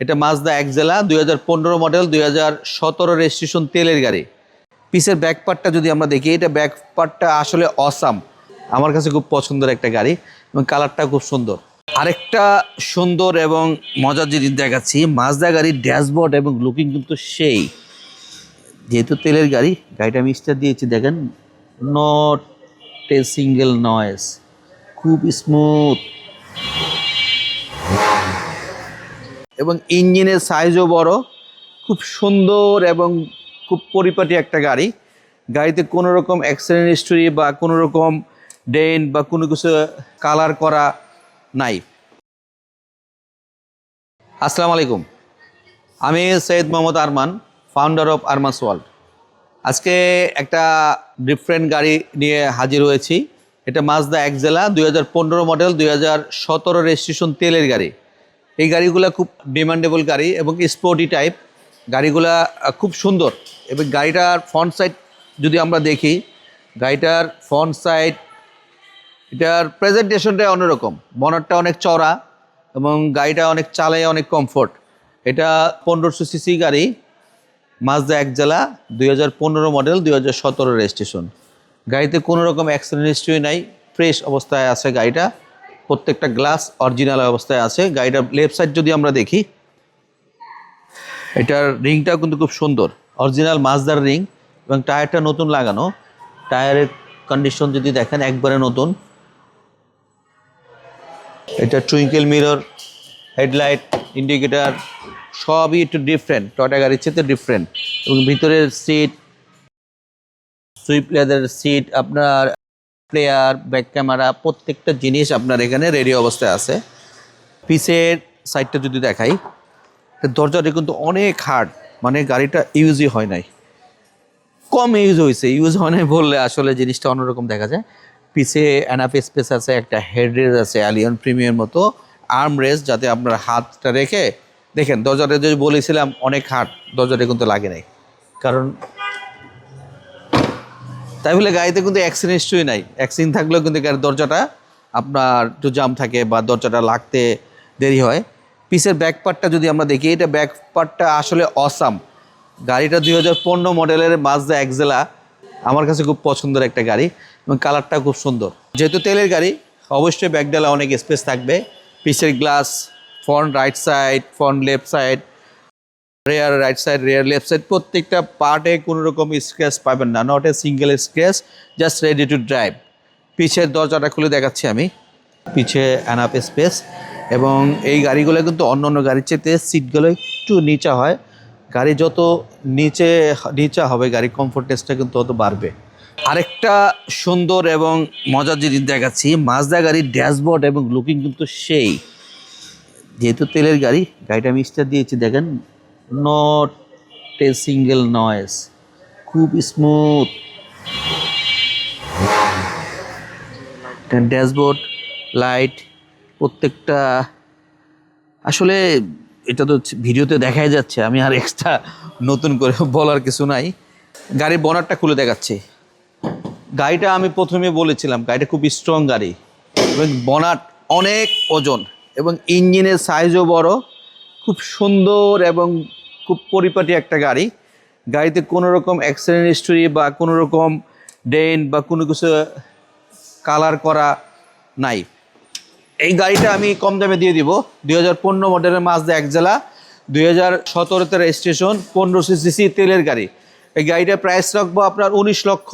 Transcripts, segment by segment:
এটা মাজদা এক জেলা দু হাজার পনেরো মডেল দুই সতেরো রেজিস্ট্রেশন তেলের গাড়ি। পিসের ব্যাক পার্টটা যদি আমরা দেখি, এটা ব্যাক পার্টটা আসলে অসাম আমার কাছে খুব পছন্দের একটা গাড়ি এবং কালারটা খুব সুন্দর। আরেকটা সুন্দর এবং মজার জিনিস দেখাচ্ছি মাজদা গাড়ির ড্যাশবোর্ড এবং লুকিং কিন্তু সেই। যেহেতু তেলের গাড়ি, গাড়িটা আমি স্টার দিয়েছি, দেখেন নট এ সিঙ্গেল নয়েস খুব স্মুথ এবং ইঞ্জিনের সাইজও বড়, খুব সুন্দর এবং খুব পরিপাটি একটা গাড়ি। গাড়িতে কোনো রকম অ্যাক্সিডেন্ট হিস্টোরি বা কোনো রকম ডেন বা কোনো কিছু কালার করা নাই। আসসালামু আলাইকুম। আমি Syed Mohammad Arman founder of Armas world আজকে একটা ডিফারেন্ট গাড়ি নিয়ে হাজির হয়েছি। এটা মাজদা এক জেলা দুই মডেল দুই হাজার সতেরো রেজিস্ট্রেশন তেলের গাড়ি। এই গাড়িগুলো খুব ডিমান্ডেবল গাড়ি এবং স্পোর্টি টাইপ গাড়িগুলা খুব সুন্দর। এবং গাড়িটার ফ্রন্ট সাইড যদি আমরা দেখি, গাড়িটার ফ্রন্ট সাইড এটার প্রেজেন্টেশনটা অন্যরকম। বনারটা অনেক চড়া এবং গাড়িটা অনেক চালায় অনেক কমফোর্ট এটা পনেরোশো সিসি গাড়ি মাজদা এক জেলা দুই হাজার পনেরো মডেল দুই হাজার সতেরো রেজিস্ট্রেশন গাড়িতে কোনো রকম অ্যাক্সিডেন্ট হিস্ট্রি নাই ফ্রেশ অবস্থায় আছে গাড়িটা। প্রত্যেকটা গ্লাস অরিজিনাল অবস্থায় আছে। গাড়িটার লেফট সাইড যদি আমরা দেখি, এটার রিংটাও কিন্তু খুব সুন্দর। অরিজিনাল মাজদার রিং এবং টায়ারটা নতুন লাগানো। টায়ারের কন্ডিশন যদি দেখেন, একবারে নতুন। এটা টুইঙ্কেল মিরর হেডলাইট ইন্ডিকেটার সবই একটু ডিফারেন্ট টয়টা গাড়ির চেয়ে ডিফারেন্ট এবং ভিতরের সিট সুইপ লেদার সিট আপনার প্লেয়ার ব্যাক ক্যামেরা প্রত্যেকটা জিনিস আপনার এখানে রেডি অবস্থায় আছে। পিসের সাইডটা যদি দেখাই দরজাটা কিন্তু অনেক হার্ড মানে গাড়িটা ইউজই হয় নাই। কম ইউজ হয়েছে ইউজ হয় নাই বললে আসলে জিনিসটা অন্যরকম দেখা যায়। পিছে অ্যানাপ স্পেস আছে, একটা হেড রেস আছে অ্যালিয়ন প্রিমিয়ার মতো আর্ম রেস যাতে আপনার হাতটা রেখে, দেখেন দরজাটা যদি বলেছিলাম, অনেক হার্ড দরজাটা কিন্তু লাগে নাই। কারণ তাই বলে গাড়িতে কিন্তু অ্যাক্সিডেন্ট নিশ্চয়ই নাই। অ্যাক্সিডেন্ট থাকলেও কিন্তু গাড়ির দরজাটা আপনার একটু জাম থাকে বা দরজাটা লাগতে দেরি হয়। পিসের ব্যাক পার্টটা যদি আমরা দেখি, এটা ব্যাক পার্টটা আসলে অসাম গাড়িটা দুই হাজার পনেরো মডেলের মাজদা একজেলা আমার কাছে খুব পছন্দের একটা গাড়ি এবং কালারটা খুব সুন্দর। যেহেতু তেলের গাড়ি, অবশ্যই ব্যাকডালা অনেক স্পেস থাকবে। পিসের glass front right side front left side rear right side rear left side প্রত্যেকটা পার্টে কোনো রকম স্ক্র্যাচ পাবেন না not a single scratch just ready to drive পিছের দরজাটা খুলে দেখাচ্ছি আমি। পিছে অ্যানাপ স্পেস এবং এই গাড়িগুলো কিন্তু অন্য অন্য গাড়ির চেয়ে সিটগুলো একটু নিচা হয়। গাড়ি যত নিচে, নিচা হবে, গাড়ির কমফোর্টনেসটা কিন্তু তত বাড়বে। আরেকটা সুন্দর এবং মজার জিনিস দেখাচ্ছি মাজদা গাড়ির ড্যাশবোর্ড এবং লুকিং কিন্তু সেই। যেহেতু তেলের গাড়ি, গাড়িটা আমি স্টার দিয়েছি, দেখেন। নট এ সিঙ্গেল নয়েস খুব স্মুথ ড্যাশবোর্ড লাইট প্রত্যেকটা, আসলে এটা তো ভিডিওতে দেখাই যাচ্ছে, আমি আর এক্সট্রা নতুন করে বলার কিছু নাই। গাড়ির বনারটা খুলে দেখাচ্ছি। গাড়িটা আমি প্রথমে বলেছিলাম, গাড়িটা খুব স্ট্রং গাড়ি। এবং বনাট অনেক ওজন এবং ইঞ্জিনের সাইজও বড়। খুব সুন্দর এবং খুব পরিপাটি একটা গাড়ি। গাড়িতে কোনো রকম অ্যাক্সিডেন্ট হিস্টোরি বা কোনো রকম ডেন বা কোনো কিছু কালার করা নাই। এই গাড়িটা আমি কম দামে দিয়ে দিব। দুই হাজার পনেরো মডেলের মাজদা এক জেলা দুই হাজার সতেরোতে রেজিস্ট্রেশন পনেরোশো সিসি তেলের গাড়ি। এই গাড়িটার প্রাইস রাখব আপনার উনিশ লক্ষ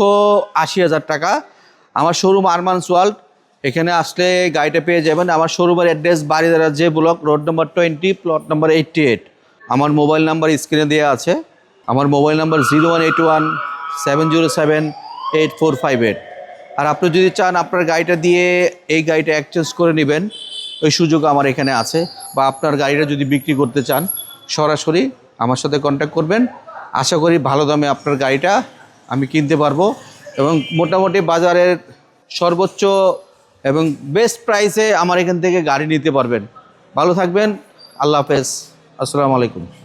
আশি হাজার টাকা। আমার শোরুম আরমান ওয়ার্ল্ড এখানে আসলে গাড়িটা পেয়ে যাবেন। আমার শোরুমের অ্যাড্রেস বাড়িদারা যে block, road number twenty, plot number eighty eight. আমার মোবাইল নাম্বার স্ক্রিনে দেওয়া আছে। আমার mobile number zero one eight one, seven zero seven, eight four five eight. আর আপনি যদি চান আপনার গাড়িটা দিয়ে এই গাড়িটা এক্সচেঞ্জ করে নেবেন, ওই সুযোগ আমার এখানে আছে। বা আপনার গাড়িটা যদি বিক্রি করতে চান, সরাসরি আমার সাথে কন্ট্যাক্ট করবেন। আশা করি ভালো দামে আপনার গাড়িটা আমি কিনতে পারব। এবং মোটামুটি বাজারের সর্বোচ্চ এবং বেস্ট প্রাইসে আমার এখান থেকে গাড়ি নিতে পারবেন। ভালো থাকবেন। আল্লাহ হাফেজ। আসসালামু আলাইকুম।